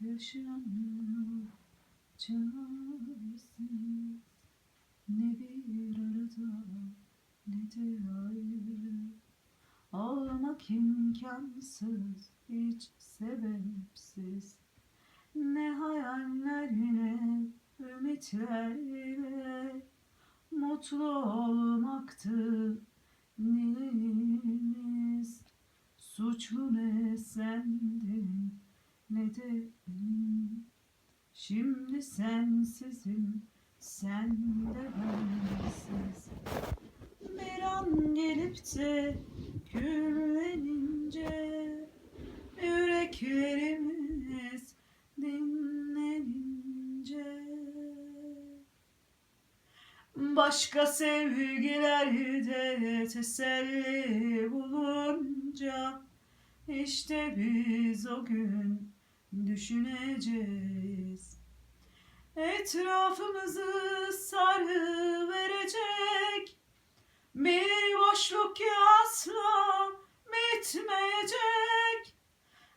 yaşanıyor. Çaresiz. Ne bir arada ne de ayrı. Ağlamak imkansız hiç sebepsiz. Ne hayallerine ümitlerle Mutlu olmaktı niyetimiz Suçlu ne sendin ne Şimdi sensizim sen de bensiz. Bir an gelip de küllenince Yüreklerimiz dinlenince. Başka sevgilerde teselli bulunca işte biz o gün düşüneceğiz. Etrafımızı sarı verecek bir boşluk ki asla bitmeyecek.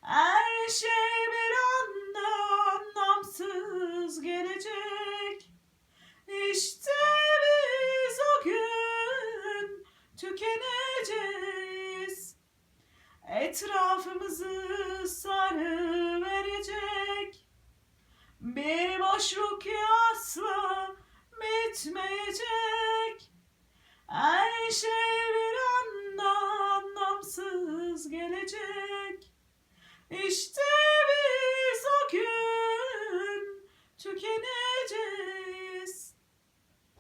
Her şey bir anda anlamsız gelecek. İşte biz o gün tükeneceğiz. Etrafımızı boşluk ki asla bitmeyecek. Her şey bir anda anlamsız gelecek. İşte biz o gün tükeneceğiz.